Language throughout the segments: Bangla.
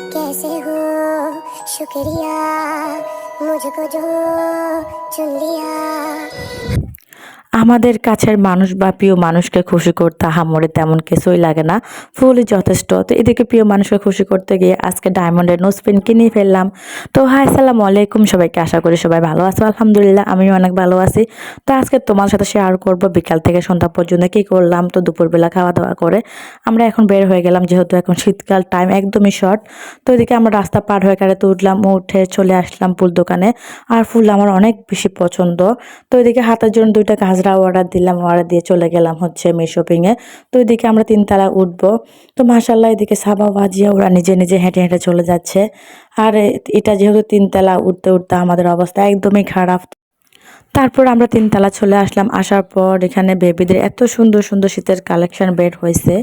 कैसे हो? शुक्रिया मुझको जो चुन लिया। আমাদের কাছের মানুষ বা প্রিয় মানুষকে খুশি করতে হামরে তেমন কিছুই লাগে না। ফুলই যথেষ্ট। তো এদিকে প্রিয় মানুষকে খুশি করতে গিয়ে আজকে ডায়মন্ডের নোসপিন কিনে ফেললাম। তো হাই, আসসালামু আলাইকুম সবাইকে। আশা করি সবাই ভালো আছো। আলহামদুলিল্লাহ, আমিও অনেক ভালো আছি। তো আজকে তোমার সাথে শেয়ার করব বিকাল থেকে সন্ধ্যা পর্যন্ত কি করলাম। তো দুপুরবেলা খাওয়া দাওয়া করে আমরা এখন বের হয়ে গেলাম, যেহেতু এখন শীতকাল টাইম একদমই শর্ট তো এদিকে আমরা রাস্তা পার হয়ে গাড়িতে উঠলাম, উঠে চলে আসলাম ফুল দোকানে। আর ফুল আমার অনেক বেশি পছন্দ। তো এদিকে হাতের জন্য দুইটা গাজরা অর্ডার দিলাম অর্ডার দিয়ে চলে গেলাম হচ্ছে মে শপিংয়ে তো এদিকে আমরা তিনতলা উঠবো। তো মাসাল্লাহ এদিকে সাবা বাজিয়া ওরা নিজে নিজে হেঁটে হেঁটে চলে যাচ্ছে। আর এটা যেহেতু তিনতলা উঠতে উঠতে আমাদের অবস্থা একদমই খারাপ। তারপর আমরা তিনতলা চলে আসলাম। আসার পর এখানে বেবিদের এত সুন্দর সুন্দর শীতের কালেকশন বের হয়েছে।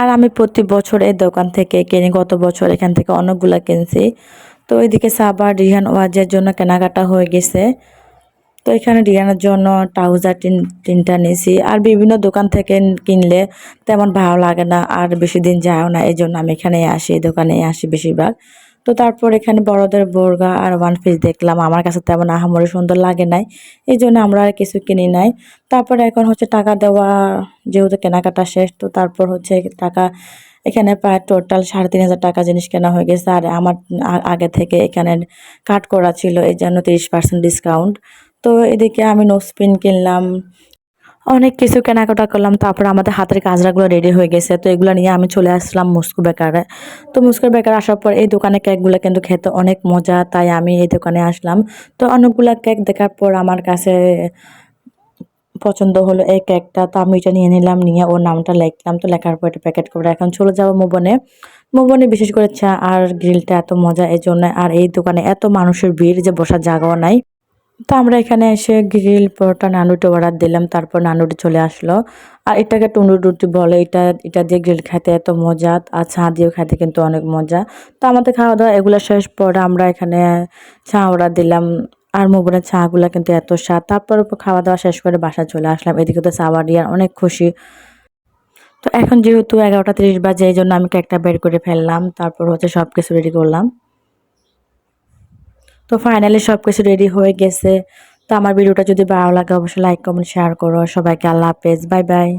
আর আমি প্রতি বছর এই দোকান থেকে কিনি, গত বছর এখান থেকে অনেকগুলো কিনছি। তো এদিকে সাবা, রিহান ওয়াজের জন্য কেনাকাটা হয়ে গেছে। তো এখানে রিহানের জন্য ট্রাউজার তিন, তিনটা নিয়েছি। আর বিভিন্ন দোকান থেকে কিনলে তেমন ভালো লাগে না, আর বেশি দিন যায়ও না এই জন্য আমি এখানে আসি, এই দোকানে আসি বেশিরভাগ। তো তারপর এখানে বড়দের বোরগা আর ওয়ান পিস দেখলাম, আমার কাছে তেমন আহামরি সুন্দর লাগে নাই এই জন্য আমরা আর কিছু কিনি নাই। তারপর এখন হচ্ছে টাকা দেওয়া, যেহেতু কেনাকাটা শেষ, তো তারপর হচ্ছে টাকা, এখানে প্রায় টোটাল সাড়ে তিন হাজার টাকা জিনিস কেনা হয়ে গেছে, আর আমার আগে থেকে এখানে কাট করা ছিল এই জন্য তিরিশ পার্সেন্ট ডিসকাউন্ট তো এদিকে আমি নোসপিন কিনলাম। অনেক কিছু কেনাকাটা করলাম, তারপর আমাদের হাতের কাজরাগুলো রেডি হয়ে গেছে। তো এগুলো নিয়ে আমি চলে আসলাম মুস্কু বেকারে। তো মুস্কু বেকার আসার পর এই দোকানে কেকগুলো কিন্তু খেতে অনেক মজা, তাই আমি এই দোকানে আসলাম। তো অনেকগুলো কেক দেখার পর আমার কাছে পছন্দ হলো এই কেকটা। তো আমি এটা নিয়ে নিলাম, নিয়ে ওর নামটা লিখলাম। তো লেখার পর এটা প্যাকেট করে এখন চলে যাব মোবনে। মোবনে বিশেষ করে চা আর গ্রিলটা এত মজা এই জন্য আর এই দোকানে এত মানুষের ভিড় যে বসার জায়গাও নাই। তো আমরা এখানে এসে গ্রিল পরোটা নানুটি অর্ডার দিলাম, তারপর নানুটি চলে আসলো। আর এটাকে টুন্ডু রুটি বলে, এটা এটা দিয়ে গ্রিল খাইতে এত মজা, আর চা দিয়েও খেতে কিন্তু অনেক মজা। তো আমাদের খাওয়া দাওয়া এগুলো শেষ, পরে আমরা এখানে চা অর্ডার দিলাম, আর মোবনের চাগুলো কিন্তু এত স্বাদ। তারপর খাওয়া দাওয়া শেষ করে বাসা চলে আসলাম, এদিকে তো সাবারিয়ার অনেক খুশি। তো এখন যেহেতু এগারোটা তিরিশ বাজে, এই জন্য আমি কেকটা বের করে ফেললাম, তারপর হচ্ছে সব কিছু রেডি করলাম। তো ফাইনালি সব কিছু রেডি হয়ে গেছে। তো আমার ভিডিওটা যদি ভালো লাগে, অবশ্যই লাইক কমেন্ট শেয়ার করো। সবাইকে আল্লাহ হাফেজ। Bye bye